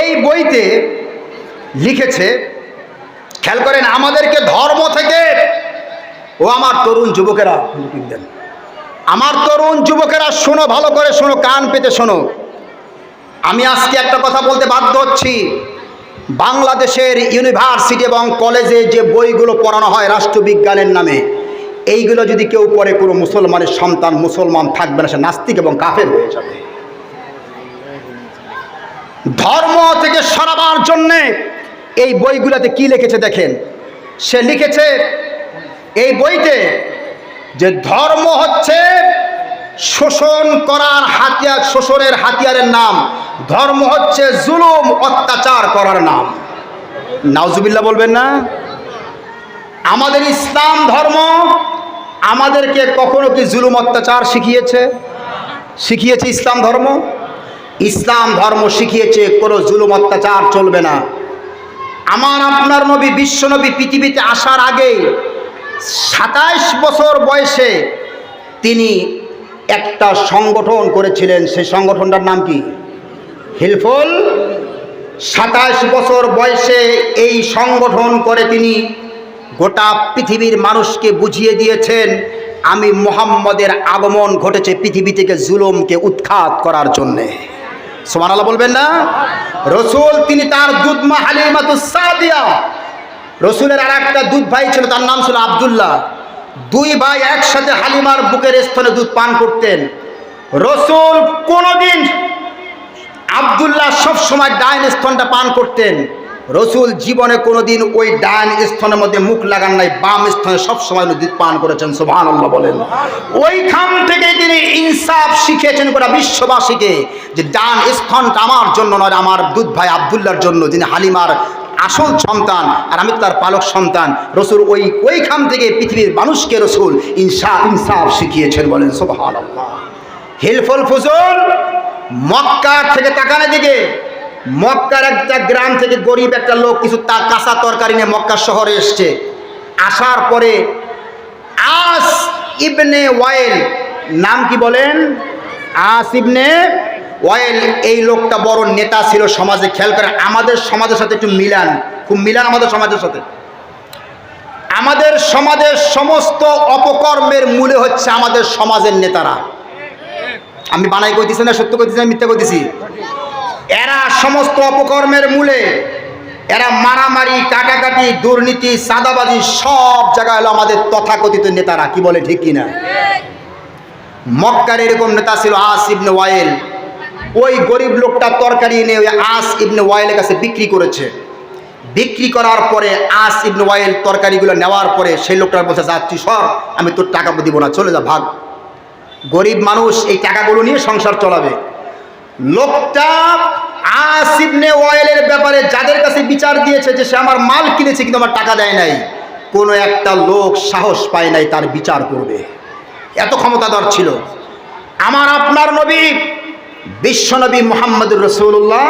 এই বইতে লিখেছে, খেয়াল করেন আমাদেরকে ধর্ম থেকে, ও আমার তরুণ যুবকেরা দেন। আমার তরুণ যুবকেরা শোনো, ভালো করে শোনো, কান পেতে শোনো। আমি আজকে একটা কথা বলতে বাধ্য হচ্ছি। বাংলাদেশের ইউনিভার্সিটি এবং কলেজে যে বইগুলো পড়ানো হয় রাষ্ট্রবিজ্ঞানের নামে, এইগুলো যদি কেউ পড়ে, কোনো মুসলমানের সন্তান মুসলমান থাকবে না, সে নাস্তিক এবং কাফের হয়ে যাবে। ধর্ম থেকে সরাবার জন্যে এই বইগুলোতে কি লিখেছে দেখেন? সে লিখেছে, এই বইতে যে ধর্ম হচ্ছে শোষণ করার হাতিয়ার, শোষণের হাতিয়ারের নাম। ধর্ম হচ্ছে জুলুম, অত্যাচার করার নাম। নাউজুবিল্লাহ বলবেন না? আমাদের ইসলাম ধর্ম আমাদেরকে কখনো কি জুলুম, অত্যাচার শিখিয়েছে? শিখিয়েছে ইসলাম ধর্ম? ইসলাম ধর্ম শিখিয়েছে, কোনো জুলুম অত্যাচার চলবে না। আমার আপনার নবী বিশ্বনবী পৃথিবীতে আসার আগে সাতাইশ বছর বয়সে তিনি একটা সংগঠন করেছিলেন। সেই সংগঠনটার নাম কি? হিলফুল। সাতাশ বছর বয়সে এই সংগঠন করে তিনি গোটা পৃথিবীর মানুষকে বুঝিয়ে দিয়েছেন, আমি মোহাম্মদের আগমন ঘটেছে পৃথিবী থেকে জুলুমকে উৎখাত করার জন্যে। সোমানাল্লাহ বলবেন না? রসুল, তিনি তার দুধ দুধমা হালিমাতুসাদিয়া রসুলের আর একটা দুধ ভাই ছিল, তার নাম ছিল আবদুল্লাহ। দুই ভাই একসাথে হালিমার বুকের স্থলে দুধ পান করতেন। রসুল কোনোদিন আবদুল্লাহ সবসময় ডাইন স্তনটা পান করতেন। রসুল জীবনে কোনোদিন ওই ডান স্তনের মধ্যে মুখ লাগান নাই, বাম স্থানে সব সময় দুধ পান করেছেন সোভান বলেন। ওইখান থেকে তিনি ইনসাফ শিখিয়েছেন গোটা বিশ্ববাসীকে যে ডান স্থানটা আমার জন্য নয়, আমার দুধ ভাই আবদুল্লার জন্য, যিনি হালিমার আসল সন্তান আর আমি তার পালক সন্তান। রসুল ওই, ওইখান থেকে পৃথিবীর মানুষকে রসুল ইনসাফ ইনসাফ শিখিয়েছেন বলেন সোভান হিলফুল ফুজুল মক্কার থেকে তাকানো দিকে মক্কার একটা গ্রাম থেকে গরিব একটা লোক কিছু তা কাঁচা তরকারি নিয়ে মক্কা শহরে এসছে। আসার পরে আস ইবনে ওয়াইল, নাম কি বলেন? আস ইবনে ওয়াইল, এই লোকটা বড় নেতা ছিল সমাজে, খেয়াল করে আমাদের সমাজের সাথে একটু মিলান, খুব মিলান আমাদের সমাজের সাথে। আমাদের সমাজের সমস্ত অপকর্মের মূলে হচ্ছে আমাদের সমাজের নেতারা। আমি বানাই কইতেছি না, সত্য কইতেছি না, মিথ্যা কইতেছি? এরা সমস্ত অপকর্মের মূলে, এরা মারামারি, কাটাকাটি, দুর্নীতি সাদাবাজি সব জায়গায় হলো আমাদের তথাকথিত নেতারা, কি বলে ঠিক কিনা? মক্কার এরকম নেতা ছিল আস ইবনে ওয়াইল। ওই গরিব লোকটা তরকারি এনে ওই আস ইবনে ওয়াইলের কাছে বিক্রি করেছে। বিক্রি করার পরে আস ইবনে ওয়াইল তরকারিগুলো নেওয়ার পরে সেই লোকটার বলছে যাচ্ছি সর, আমি তোর টাকা দিব না, চলে যা, ভাগ। গরিব মানুষ এই টাকাগুলো নিয়ে সংসার চলাবে। লোকটা আসিবনে ওয়েলের ব্যাপারে যাদের কাছে বিচার দিয়েছে যে সে আমার মাল কিনেছে কিন্তু আমার টাকা দেয় নাই, কোনো একটা লোক সাহস পায় নাই তার বিচার করবে। এত ক্ষমতাধর ছিল। আমার আপনার নবী বিশ্বনবী মোহাম্মদুর রসুল্লাহ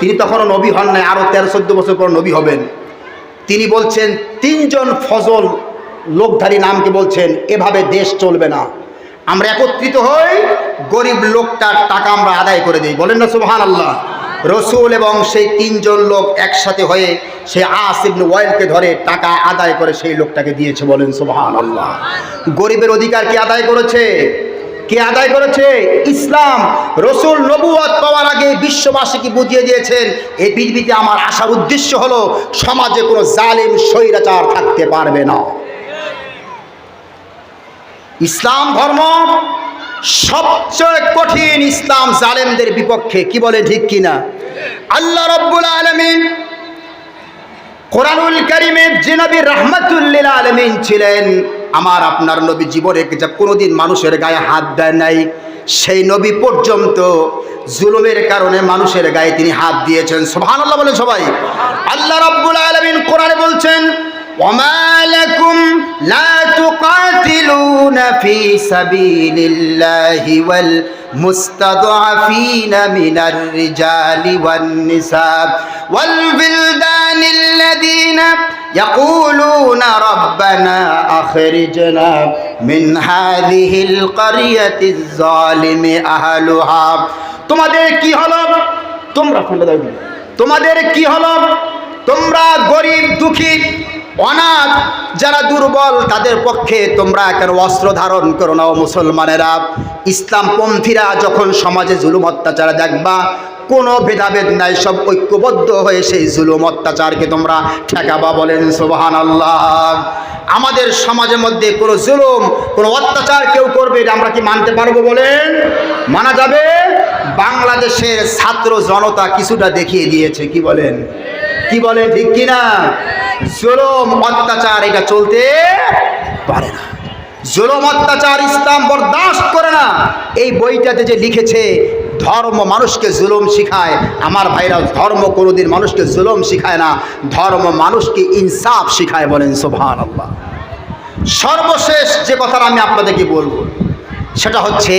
তিনি তখনও নবী হন নাই আরও তেরো চোদ্দ বছর পর নবী হবেন। তিনি বলছেন, তিনজন ফজল লোকধারী নামকে বলছেন, এভাবে দেশ চলবে না। আমরা একত্রিত হই, গরিব লোকটার টাকা আমরা আদায় করে দিই। বলেন না সুবহান আল্লাহ রসুল এবং সেই তিনজন লোক একসাথে হয়ে সে আসিবন ওয়াইলকে ধরে টাকা আদায় করে সেই লোকটাকে দিয়েছে বলেন সুবহান আল্লাহ গরিবের অধিকার কি আদায় করেছে? কে আদায় করেছে? ইসলাম। রসুল নবুয়াত পাওয়ার আগে বিশ্ববাসীকে বুঝিয়ে দিয়েছেন এই পৃথিবীতে আমার আসার উদ্দেশ্য হলো, সমাজে কোনো জালিম, স্বৈরাচার থাকতে পারবে না। ইসলাম ধর্ম সবচেয়ে কঠিন ইসলাম জালেমদের বিপক্ষে, কি বলে ঠিক কিনা? আল্লাহ রব্বুল আলমিন কোরআনুল করিমের যে নবী রহমতুল্লিল আলমিন ছিলেন, আমার আপনার নবী জীবনে কোনোদিন মানুষের গায়ে হাত দেয় নাই, সেই নবী পর্যন্ত জুলুমের কারণে মানুষের গায়ে তিনি হাত দিয়েছেন। সোহান আল্লাহ বলেন সবাই। আল্লাহ রব্বুল আলমিন কোরআনে বলছেন وما لكم لا تقاتلون في سبيل الله والمستضعفين من الرجال والنساء والبلدان الذين يقولون ربنا أخرجنا من هذه القرية الظالم أهلها তোমাদের কি হলো তোমরা ফোনটা দাও তোমাদের কি হলো তোমরা গরিব দুঃখী অনাথ, যারা দুর্বল, তাদের পক্ষে তোমরা কেন অস্ত্র ধারণ করো না ও মুসলমানেরা? ইসলামপন্থীরা যখন সমাজে জুলুম অত্যাচার দেখবা, কোনো ভেদাভেদ নাই, সব ঐক্যবদ্ধ হয়ে সেই জুলুম অত্যাচারকে তোমরা ঠেকাবা বলেন সোবাহান আল্লাহ আমাদের সমাজের মধ্যে কোনো জুলুম, কোনো অত্যাচার কেউ করবে আমরা কি মানতে পারব বলেন? মানা যাবে? বাংলাদেশের ছাত্র জনতা কিছুটা দেখিয়ে দিয়েছে, কি বলেন? কি বলেন ঠিক কিনা? জুলুম, অত্যাচার, এটা চলতে পারে না। জুলুম, অত্যাচার ইসলাম বরদাস্ত করে না। এই বইটাতে যে লিখেছে, ধর্ম মানুষকে জুলুম শিখায়। আমার ভাইরা ধর্ম কোনোদিন মানুষকে জুলুম শিখায় না। ধর্ম মানুষকে ইনসাফ শিখায় বলেন সোভান আল্লাহ সর্বশেষ যে কথাটা আমি আপনাদেরকে বলব, সেটা হচ্ছে,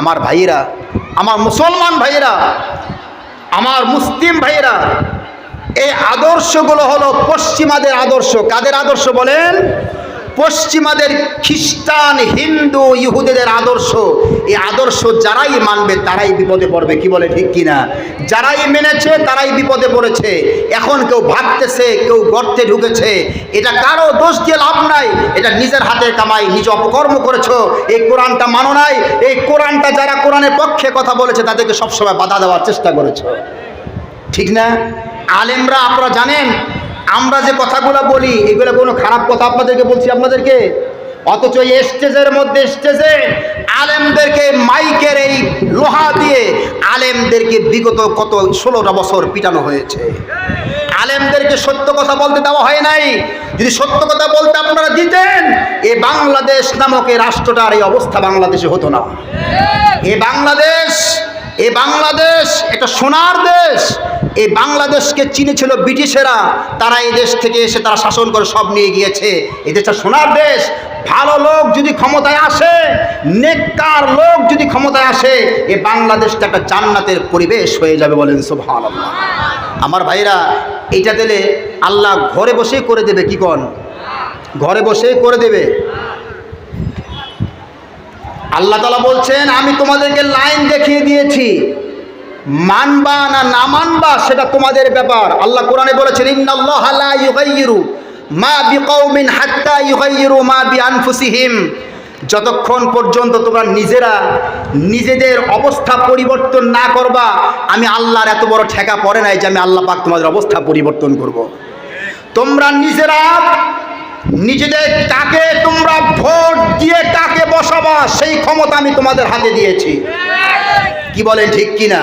আমার ভাইয়েরা, আমার মুসলমান ভাইয়েরা, আমার মুসলিম ভাইয়েরা এই আদর্শগুলো হলো পশ্চিমাদের আদর্শ। কাদের আদর্শ বলেন? পশ্চিমাদের খ্রিস্টান, হিন্দু, ইহুদিদের আদর্শ। এই আদর্শ যারাই মানবে তারাই বিপদে পড়বে, কি বলে ঠিক কিনা? যারাই মেনেছে তারাই বিপদে পড়েছে। এখন কেউ ভাবতেছে কেউ গর্তে ঢুকেছে। এটা কারও দোষ দিয়ে লাভ নাই। এটা নিজের হাতে কামাই, নিজ অপকর্ম করেছ। এই কোরআনটা মানো নাই। এই কোরআনটা যারা কোরআনের পক্ষে কথা বলেছে, তাদেরকে সবসময় বাধা দেওয়ার চেষ্টা করেছ। ঠিক না? আলেমরা, আপনারা জানেন, আমরা যে কথাগুলো বলি, এগুলো কোনো খারাপ কথা আপনাদেরকে বলছি আপনাদেরকে? অথচ স্টেজের মধ্যে স্টেজে আলেমদেরকে মাইকের এই লোহা দিয়ে আলেমদেরকে বিগত কত ষোলোটা বছর পিটানো হয়েছে। আলেমদেরকে সত্য কথা বলতে দেওয়া হয় নাই। যদি সত্য কথা বলতে আপনারা দিতেন, এ বাংলাদেশ নামক এই রাষ্ট্রটার এই অবস্থা বাংলাদেশে হতো না। এ বাংলাদেশ এ বাংলাদেশ, এটা সোনার দেশ। এই বাংলাদেশকে চিনেছিল ব্রিটিশেরা। তারা এই দেশ থেকে এসে তারা শাসন করে সব নিয়ে গিয়েছে। এই দেশটা সোনার দেশ। ভালো লোক যদি ক্ষমতায় আসে, নেককার লোক যদি ক্ষমতায় আসে, এ বাংলাদেশটা একটা জান্নাতের পরিবেশ হয়ে যাবে বলেন সব সোভান আমার ভাইরা, এইটা দিলে আল্লাহ ঘরে বসেই করে দেবে, কি কন? ঘরে বসেই করে দেবে। আল্লাহ তালা বলছেন, আমি তোমাদেরকে লাইন দেখিয়ে দিয়েছি। মানবা না না মানবা, সেটা তোমাদের ব্যাপার। আল্লাহ কোরআনে বলেছেন মা মা যতক্ষণ পর্যন্ত তোমরা নিজেরা নিজেদের অবস্থা পরিবর্তন না করবা, আমি আল্লাহর এত বড় ঠেকা পড়ে নাই যে আমি আল্লাহ পাক তোমাদের অবস্থা পরিবর্তন করব। তোমরা নিজেরা নিজেদের কাকে তোমরা ভোট দিয়ে কাকে বসাবা, সেই ক্ষমতা আমি তোমাদের হাতে দিয়েছি। কি বলেন, ঠিক কিনা?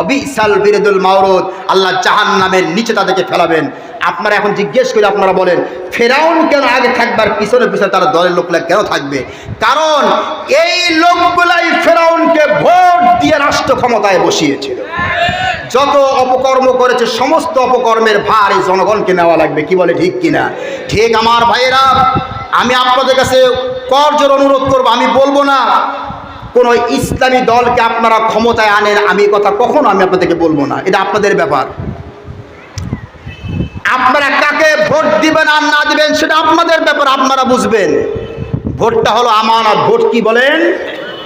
অবিসাল বিরদুল মাওরুদ, আল্লাহ জাহান নামের নিচে তাদেরকে ফেলাবেন। আপনারা এখন জিজ্ঞেস করে, আপনারা বলেন ফেরাউন কেন আগে থাকবার পিছনে পিছনে তারা দলের লোকরা কেন থাকবে? কারণ এই লোকগুলাই ফেরাউনকে ভোট দিয়ে রাষ্ট্র ক্ষমতায় বসিয়েছিল। যত অপকর্ম করেছে, সমস্ত অপকর্মের ভার এই জনগণকে নেওয়া লাগবে, কি বলে ঠিক কিনা? ঠিক আমার ভাইয়েরা, আমি আপনাদের কাছে করজোর অনুরোধ করব, আমি বলব না কোনো ইসলামী দলকে আপনারা ক্ষমতায় আনেন, আমি কথা কখনো আমি আপনাদেরকে বলব না। এটা আপনাদের ব্যাপার। আপনারা কাকে ভোট দিবেন আর না দিবেন সেটা আপনাদের ব্যাপার, আপনারা বুঝবেন। ভোটটা হলো আমানত। ভোট কি বলেন?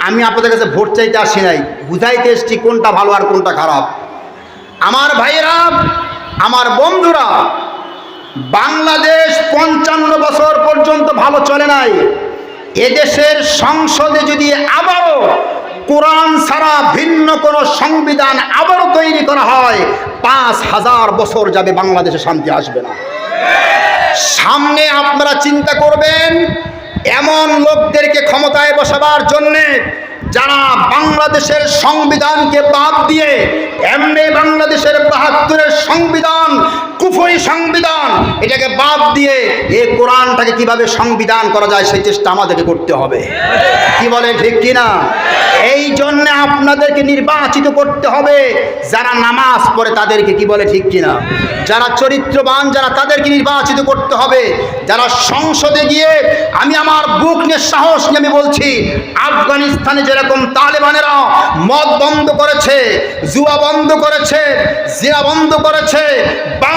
আমি আপনাদের কাছে ভোট চাইতে আসি নাই। বুঝাইতে এসছি কোনটা ভালো আর কোনটা খারাপ। আমার ভাইয়েরা, আমার বন্ধুরা, বাংলাদেশ পঞ্চান্ন বছর পর্যন্ত ভালো চলে নাই। এদেশের সংসদে যদি আবারও কোরআন ছাড়া ভিন্ন কোনো সংবিধান আবারও তৈরি করা হয়, পাঁচ হাজার বছর যাবে বাংলাদেশে শান্তি আসবে না। সামনে আপনারা চিন্তা করবেন, এমন লোকদেরকে ক্ষমতায় বসাবার জন্যে যারা বাংলাদেশের সংবিধানকে বাদ দিয়ে এমনি বাংলাদেশের বাহাত্তরের সংবিধান কুফরি সংবিধান। এটাকে বাদ দিয়ে এ কোরআনটাকে কীভাবে সংবিধান করা যায় সেই চেষ্টা আমাদেরকে করতে হবে। কি বলে ঠিক কিনা? এই জন্য আপনাদেরকে নির্বাচিত করতে হবে। যারা নামাজ পড়ে তাদেরকে কি বলে ঠিক কিনা? যারা চরিত্রবান, যারা তাদেরকে নির্বাচিত করতে হবে। যারা সংসদে গিয়ে আমি আমার বুক নিয়ে সাহস নিয়ে আমি বলছি, আফগানিস্তানে যেরকম তালেবানেরা মদ বন্ধ করেছে, জুয়া বন্ধ করেছে, জিয়া বন্ধ করেছে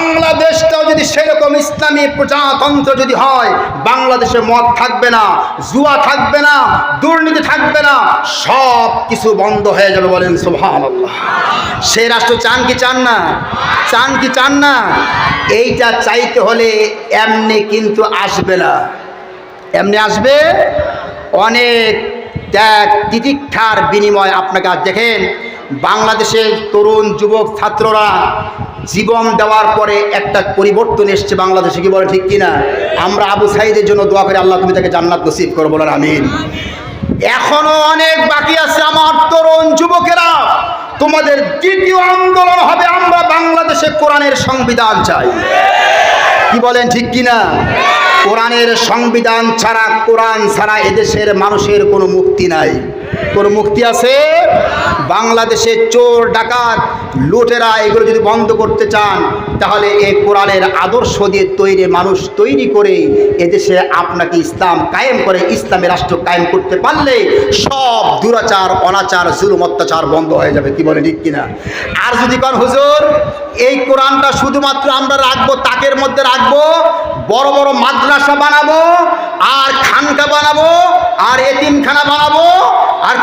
বাংলাদেশটাও যদি সেরকম ইসলামী প্রজাতন্ত্র যদি হয়, বাংলাদেশে মদ থাকবে না, জুয়া থাকবে না, দুর্নীতি থাকবে না, সব কিছু বন্ধ হয়ে যাবে বলেন সোভান সে রাষ্ট্র চান কি চান না? চান কি চান না? এইটা চাইতে হলে এমনি কিন্তু আসবে না। এমনি আসবে? অনেক ত্যাগ তিতিক্ষার বিনিময় আপনাকে দেখেন, বাংলাদেশের তরুণ যুবক ছাত্ররা জীবন দেওয়ার পরে একটা পরিবর্তন এসছে বাংলাদেশে, কি বলে ঠিক কিনা? আমরা আবু সাইদের জন্য দোয়া করে, আল্লাহ তুমি তাকে জান্নাত নসিব করো, বলার আমিন। এখনও অনেক বাকি আছে আমার তরুণ যুবকেরা। তোমাদের দ্বিতীয় আন্দোলন হবে, আমরা বাংলাদেশে কোরআনের সংবিধান চাই। কি বলেন ঠিক কিনা? কোরআনের সংবিধান ছাড়া, কোরআন ছাড়া এদেশের মানুষের কোনো মুক্তি নাই। কোনো মুক্তি আছে? বাংলাদেশে চোর, ডাকাত লুটেরা এগুলো যদি বন্ধ করতে চান, তাহলে এই কোরআনের আদর্শ দিয়ে তৈরি মানুষ তৈরি করে এদেশে আপনাকে ইসলাম কায়েম করে, ইসলামী রাষ্ট্র কায়েম করতে পারলে সব দুরাচার, অনাচার, জুলুম, অত্যাচার বন্ধ হয়ে যাবে। কি বলে, ঠিক কিনা? আর যদি কন, হুজুর, এই কোরআনটা শুধুমাত্র আমরা রাখব, তাকের মধ্যে রাখব, বড় বড় মাদ্রাসা বানাবো, আর খানকা বানাবো, আর এতিমখানা বানাবো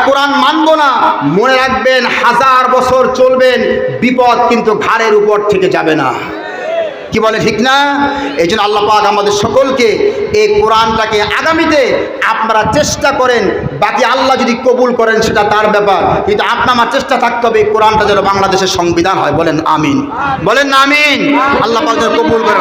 কোরআন মানবো না, মনে রাখবেন হাজার বছর চলবেন, বিপদ কিন্তু ঘাড়ের উপর থেকে যাবে না। কি বলে ঠিক না? এই জন্য আল্লাহ পাক আমাদের সকলকে এই কোরআনটাকে আগামীতে আপনারা চেষ্টা করেন, বাকি আল্লাহ যদি কবুল করেন সেটা তার ব্যাপার, কিন্তু আপনার আমার চেষ্টা থাকতে হবে এই কোরআনটা যেন বাংলাদেশের সংবিধান হয়। বলেন আমিন। বলেন না আমিন। আল্লাহ পাক যেন কবুল করে